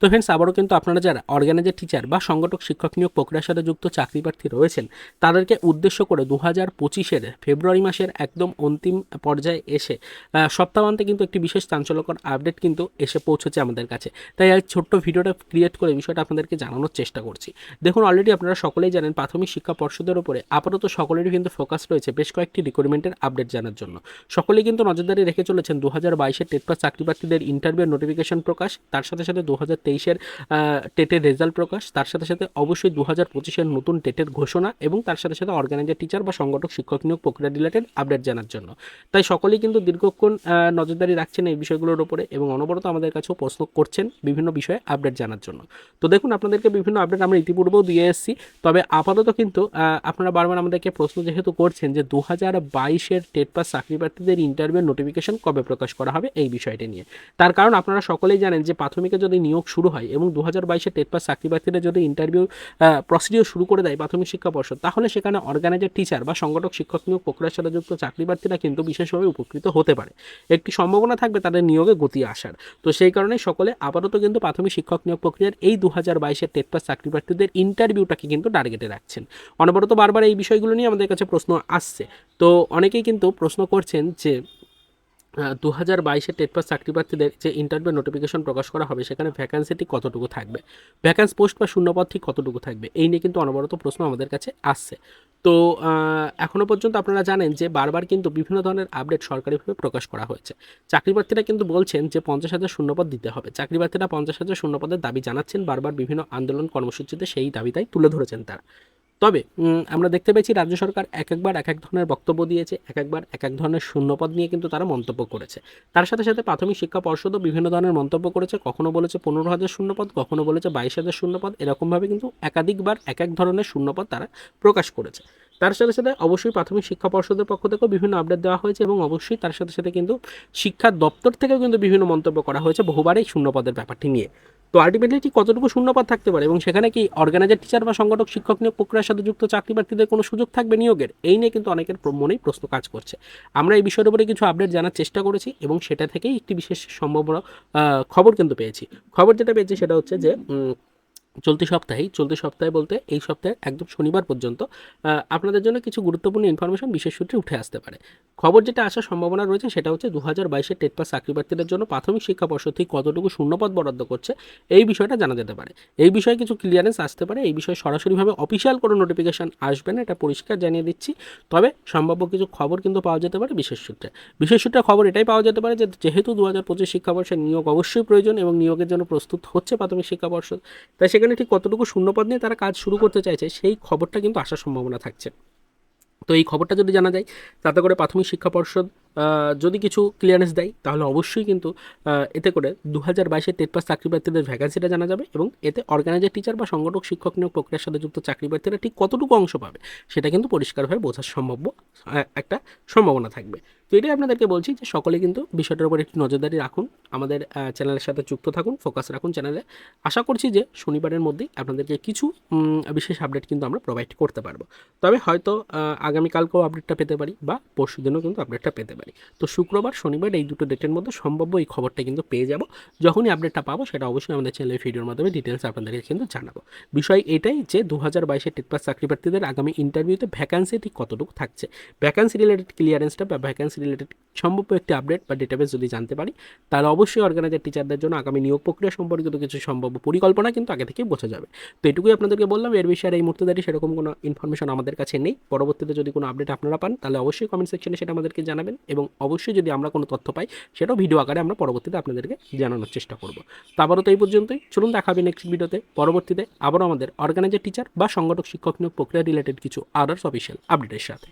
তো ফ্রেন্ডস আবারও কিন্তু আপনারা যারা অর্গানাইজার টিচার বা সংগঠক, শিক্ষক নিয়োগ প্রক্রিয়ার সাথে যুক্ত চাকরি প্রার্থী রয়েছেন, তাদেরকে উদ্দেশ্য করে দু হাজার পঁচিশের ফেব্রুয়ারি মাসের একদম অন্তিম পর্যায়ে এসে সপ্তাহান্তে কিন্তু একটি বিশেষ চাঞ্চল্যকর আপডেট কিন্তু এসে পৌঁছেছে আমাদের কাছে। তাই এই ছোট্ট ভিডিওটা ক্রিয়েট করে বিষয়টা আপনাদেরকে জানানোর চেষ্টা করছি। দেখুন অলরেডি আপনারা সকলেই জানেন, প্রাথমিক শিক্ষা পর্ষদের উপরে আপাতত সকলেরই কিন্তু ফোকাস রয়েছে বেশ কয়েকটি রিক্রুটমেন্টের আপডেট জানার জন্য। সকলেই কিন্তু নজরদারি রেখে চলেছেন দু হাজার বাইশের টেট পাস চাকরি প্রার্থীদের ইন্টারভিউ নোটিফিকেশন প্রকাশ, তার সাথে সাথে দু হাজার তেইশের টেটের রেজাল্ট প্রকাশ। তার সাথে সাথে অবশ্যই দু হাজার পঁচিশের নতুন টেটের ঘোষণা এবং তার সাথে সাথে অর্গানাইজার টিচার বা সংগঠক, শিক্ষক নিয়োগ প্রক্রিয়া রিলেটেড আপডেট জানার জন্য। তাই সকলেই কিন্তু দীর্ঘক্ষণ নজরদারি রাখছেন এই বিষয়গুলোর উপরে এবং অনবরত আমাদের কাছেও প্রশ্ন করছেন বিভিন্ন বিষয়ে আপডেট জানার জন্য। তো দেখুন, আপনাদেরকে বিভিন্ন আপডেট আমরা ইতিপূর্বেও দিয়ে এসেছি। তবে আপাতত কিন্তু আপনারা বারবার আমাদেরকে প্রশ্ন যেহেতু করছেন যে দু হাজার বাইশের টেট পাস চাকরি প্রার্থীদের ইন্টারভিউ নোটিফিকেশন কবে প্রকাশ করা হবে এই বিষয়টি নিয়ে। তার কারণ আপনারা সকলেই জানেন যে প্রাথমিকে যদি নিয়োগ শুরু হয় এবং দু হাজার বাইশের টেট পাস চাকরি প্রার্থীরা যদি ইন্টারভিউ প্রসিডিও শুরু করে দেয় প্রাথমিক শিক্ষা পর্ষদ, তাহলে সেখানে অর্গানাইজার টিচার বা সংগঠক, শিক্ষক নিয়োগ প্রক্রিয়ার সাথে যুক্ত চাকরি প্রার্থীরা কিন্তু বিশেষভাবে উপকৃত হতে পারে। একটি সম্ভাবনা থাকবে তাদের নিয়োগে গতি আসার। তো সেই কারণে সকলে আপাতত কিন্তু প্রাথমিক শিক্ষক নিয়োগ প্রক্রিয়ার এই দু হাজার বাইশের টেট পাস চাকরি প্রার্থীদের ইন্টারভিউটাকে কিন্তু টার্গেটে রাখছেন। অনবরত বারবার এই বিষয়গুলো নিয়ে আমাদের কাছে প্রশ্ন আসছে। তো অনেকেই কিন্তু প্রশ্ন করছেন যে দু হাজার বাইশে টেট পাস চাকরি প্রার্থীদের যে ইন্টারভিউ নোটিফিকেশন প্রকাশ করা হবে, সেখানে ভ্যাকান্সিটি কতটুকু থাকবে? ভ্যাকান্স পোস্ট বা শূন্যপদ ঠিক কতটুকু থাকবে? এই নিয়ে কিন্তু অনবরত প্রশ্ন আমাদের কাছে আসছে। তো এখনও পর্যন্ত আপনারা জানেন যে বারবার কিন্তু বিভিন্ন ধরনের আপডেট সরকারিভাবে প্রকাশ করা হয়েছে। চাকরি প্রার্থীরা কিন্তু বলছেন যে পঞ্চাশ হাজার শূন্যপদ দিতে হবে। চাকরি প্রার্থীরা পঞ্চাশ হাজার শূন্যপদের দাবি জানাচ্ছেন। বারবার বিভিন্ন আন্দোলন কর্মসূচিতে সেই দাবিটাই তুলে ধরেছেন তারা। তবে আমরা দেখতে পেয়েছি রাজ্য সরকার এক একবার এক এক ধরনের বক্তব্য দিয়েছে, এক একবার এক এক ধরনের শূন্যপদ নিয়ে কিন্তু তারা মন্তব্য করেছে। তার সাথে সাথে প্রাথমিক শিক্ষা পর্ষদও বিভিন্ন ধরনের মন্তব্য করেছে, কখনো বলেছে পনেরো হাজার শূন্যপদ, কখনো বলেছে বাইশ হাজার শূন্যপদ, এরকমভাবে কিন্তু একাধিকবার এক এক ধরনের শূন্যপদ তারা প্রকাশ করেছে। তার সাথে সাথে অবশ্যই প্রাথমিক শিক্ষা পর্ষদের পক্ষ থেকেও বিভিন্ন আপডেট দেওয়া হয়েছে এবং অবশ্যই তার সাথে সাথে কিন্তু শিক্ষা দপ্তর থেকেও কিন্তু বিভিন্ন মন্তব্য করা হয়েছে বহুবার এই শূন্যপদের ব্যাপারটি নিয়ে। তো আলটিমেটলি কতটুকু শূন্যপাত থাকতে পারে? এবং সেখানে কি অর্গানাইজার টিচার বা সংগঠক, শিক্ষক নিয়োগ প্রক্রিয়ার সাথে যুক্ত চাকরি প্রার্থীদের কোনো সুযোগ থাকবে নিয়োগের? এই নিয়ে কিন্তু অনেকের মনেই প্রশ্ন কাজ করছে। আমরা এই বিষয়ের উপরে কিছু আপডেট জানার চেষ্টা করেছি এবং সেটা থেকেই একটি বিশেষ সম্ভাবনা খবর কিন্তু পেয়েছি। খবর যেটা পেয়েছি সেটা হচ্ছে যে চলতি সপ্তাহেই, চলতি সপ্তাহে বলতে এই সপ্তাহে একদম শনিবার পর্যন্ত আপনাদের জন্য কিছু গুরুত্বপূর্ণ ইনফরমেশন বিশেষ সূত্রে উঠে আসতে পারে। খবর যেটা আসার সম্ভাবনা রয়েছে সেটা হচ্ছে দু হাজার বাইশের টেট পাস চাকরি প্রার্থীদের জন্য প্রাথমিক শিক্ষা পর্ষদ থেকে কতটুকু শূন্যপদ বরাদ্দ করছে, এই বিষয়টা জানা যেতে পারে। এই বিষয়ে কিছু ক্লিয়ারেন্স আসতে পারে, এই বিষয়ে সরাসরিভাবে অফিসিয়াল কোনো নোটিফিকেশান আসবে না, এটা পরিষ্কার জানিয়ে দিচ্ছি। তবে সম্ভাব্য কিছু খবর কিন্তু পাওয়া যেতে পারে বিশেষ সূত্রে। বিশেষ সূত্রে খবর এটাই পাওয়া যেতে পারে যে যেহেতু দু হাজার পঁচিশ শিক্ষাবর্ষের নিয়োগ অবশ্যই প্রয়োজন এবং নিয়োগের জন্য প্রস্তুত হচ্ছে প্রাথমিক শিক্ষা পর্ষদ, তাই সেখানে ঠিক কতটুকু শূন্যপদ নিয়ে তারা কাজ শুরু করতে চাইছে, সেই খবরটা কিন্তু আসার সম্ভাবনা থাকছে। তো এই খবরটা যদি জানা যায়, তাতে করে প্রাথমিক শিক্ষা পর্ষদ যদি কিছু ক্লিয়ারেন্স দেয়, তাহলে অবশ্যই কিন্তু এতে করে দু হাজার বাইশের টেট পাস চাকরি প্রার্থীদের ভ্যাকান্সিটা জানা যাবে এবং এতে অর্গানাইজার টিচার বা সংগঠক, শিক্ষক নিয়োগ প্রক্রিয়ার সাথে যুক্ত চাকরি প্রার্থীরা ঠিক কতটুকু অংশ পাবে, সেটা কিন্তু পরিষ্কারভাবে বোঝার সম্ভাব্য একটা সম্ভাবনা থাকবে। তো এটাই আপনাদেরকে বলছি যে সকলে কিন্তু বিষয়টার উপর একটি নজরদারি রাখুন, আমাদের চ্যানেলের সাথে যুক্ত থাকুন ফোকাস রাখুন চ্যানেলে আশা করছি যে শনিবারের মধ্যেই আপনাদেরকে কিছু বিশেষ আপডেট কিন্তু আমরা প্রোভাইড করতে পারব। তবে হয়তো আগামীকালকেও আপডেটটা পেতে পারি বা পরশু দিনও কিন্তু আপডেটটা পেতে পারি। তো শুক্রবার, শনিবার এই দুটো ডেটের মধ্যে সম্ভাব্য এই খবরটা কিন্তু পেয়ে যাব। যখনই আপডেটটা পাবো সেটা অবশ্যই আমাদের চ্যানেলের ভিডিওর মাধ্যমে ডিটেলস আপনাদেরকে কিন্তু জানাব। বিষয় এটাই যে দু হাজার বাইশের টেট পাস চাকরি প্রার্থীদের আগামী ইন্টারভিউতে ভ্যাকান্সি ঠিক কতটুকু থাকছে? ভ্যাকান্সি রিলেটেড ক্লিয়ারেন্সটা বা ভ্যাকান্সি রিলেটেড সম্ভাব্য একটি আপডেট বা ডেটাবেস যদি জানতে পারি, তাহলে অবশ্যই অর্গানাইজার টিচারদের জন্য আগামী নিয়োগ প্রক্রিয়া সম্পর্কিত কিছু সম্ভাব্য পরিকল্পনা কিন্তু আগে থেকেই বোঝা যাবে। তো এটুকুই আপনাদেরকে বললাম, এর বিষয়ে এই মুহূর্তে দাঁড়িয়ে সেরকম কোনো ইনফরমেশন আমাদের কাছে নেই। পরবর্তীতে যদি কোনো আপডেট আপনারা পান, তাহলে অবশ্যই কমেন্ট সেকশনে সেটা আমাদেরকে জানাবেন। এবং অবশ্যই যদি আমরা কোনো তথ্য পাই সেটাও ভিডিও আকারে আমরা পরবর্তীতে আপনাদেরকে জানানোর চেষ্টা করব। তারপরে তো এই পর্যন্তই। চলুন দেখাবে নেক্সট ভিডিওতে পরবর্তীতে আবারও আমাদের অর্গানাইজার টিচার বা সংগঠক শিক্ষক নিয়োগ প্রক্রিয়া রিলেটেড কিছু আদার্স অফিসিয়াল আপডেটের সাথে।